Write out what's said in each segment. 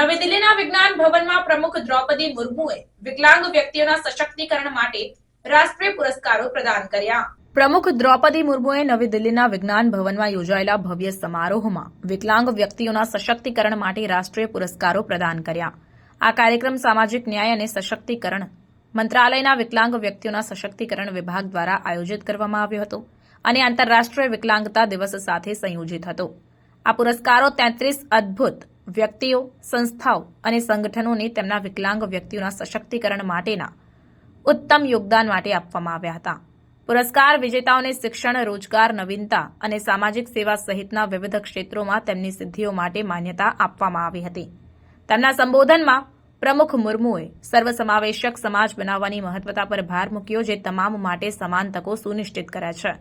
નવી દિલ્હીના વિજ્ઞાન ભવનમાં પ્રમુખ દ્રૌપદી મુર્મુએ વિકલાંગ વ્યક્તિઓના સશક્તિકરણ માટે રાષ્ટ્રીય પુરસ્કારો પ્રદાન કર્યા. પ્રમુખ દ્રૌપદી મુર્મુએ નવી દિલ્હીના વિજ્ઞાન ભવનમાં યોજાયેલા ભવ્ય સમારોહમાં વિકલાંગ વ્યક્તિઓના સશક્તિકરણ માટે રાષ્ટ્રીય પુરસ્કારો પ્રદાન કર્યા. આ કાર્યક્રમ સામાજિક ન્યાય અને સશક્તિકરણ મંત્રાલયના વિકલાંગ વ્યક્તિઓના સશક્તિકરણ વિભાગ દ્વારા આયોજિત કરવામાં આવ્યો હતો અને આંતરરાષ્ટ્રીય વિકલાંગતા દિવસ સાથે સંયોજિત હતો. આ પુરસ્કારો તેત્રીસ અદ્ભુત વ્યક્તિઓ, સંસ્થાઓ અને સંગઠનોને તેમના વિકલાંગ વ્યક્તિઓના સશક્તિકરણ માટેના ઉત્તમ યોગદાન માટે આપવામાં આવ્યા હતા. પુરસ્કાર વિજેતાઓને શિક્ષણ, રોજગાર, નવીનતા અને સામાજિક સેવા સહિતના વિવિધ ક્ષેત્રોમાં તેમની સિદ્ધિઓ માટે માન્યતા આપવામાં આવી હતી. તેમના સંબોધનમાં પ્રમુખ મુર્મુએ સર્વસમાવેશક સમાજ બનાવવાની મહત્વતા પર ભાર મૂક્યો જે તમામ માટે સમાન તકો સુનિશ્ચિત કરે છે.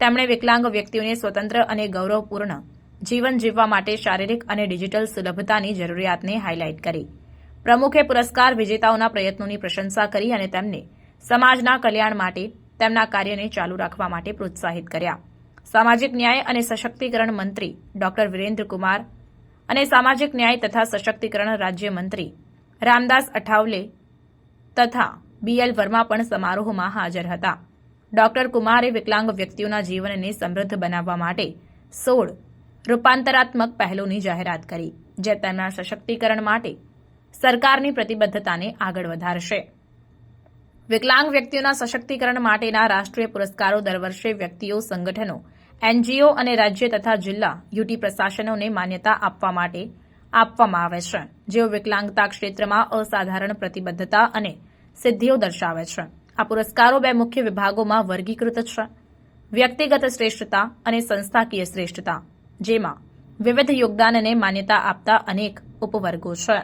તેમણે વિકલાંગ વ્યક્તિઓને સ્વતંત્ર અને ગૌરવપૂર્ણ જીવન જીવવા માટે શારીરિક અને ડિજિટલ સુલભતાની જરૂરિયાતને હાઇલાઇટ કરી. પ્રમુખે પુરસ્કાર વિજેતાઓના પ્રયત્નોની પ્રશંસા કરી અને તેમને સમાજના કલ્યાણ માટે તેમના કાર્યને ચાલુ રાખવા માટે પ્રોત્સાહિત કર્યા. સામાજિક ન્યાય અને સશક્તિકરણ મંત્રી ડોક્ટર વિરેન્દ્ર કુમાર અને સામાજિક ન્યાય તથા સશક્તિકરણ રાજ્યમંત્રી રામદાસ અઠાવલે તથા બીએલ વર્મા પણ સમારોહમાં હાજર હતા. ડોક્ટર કુમારે વિકલાંગ વ્યક્તિઓના જીવનને સમૃદ્ધ બનાવવા માટે સોળ રૂપાંતરાત્મક પહેલોની જાહેરાત કરી, જે તેમના સશક્તિકરણ માટે સરકારની પ્રતિબદ્ધતાને આગળ વધારશે. વિકલાંગ વ્યક્તિઓના સશક્તિકરણ માટેના રાષ્ટ્રીય પુરસ્કારો દર વર્ષે વ્યક્તિઓ, સંગઠનો, એનજીઓ અને રાજ્ય તથા જિલ્લા યુટી પ્રશાસનોને માન્યતા આપવા માટે આપવામાં આવે છે, જેઓ વિકલાંગતા ક્ષેત્રમાં અસાધારણ પ્રતિબદ્ધતા અને સિદ્ધિઓ દર્શાવે છે. આ પુરસ્કારો બે મુખ્ય વિભાગોમાં વર્ગીકૃત છે. વ્યક્તિગત શ્રેષ્ઠતા અને સંસ્થાકીય શ્રેષ્ઠતા. જેમાં વિવિધ યોગદાનને માન્યતા આપતા અનેક ઉપવર્ગો છે.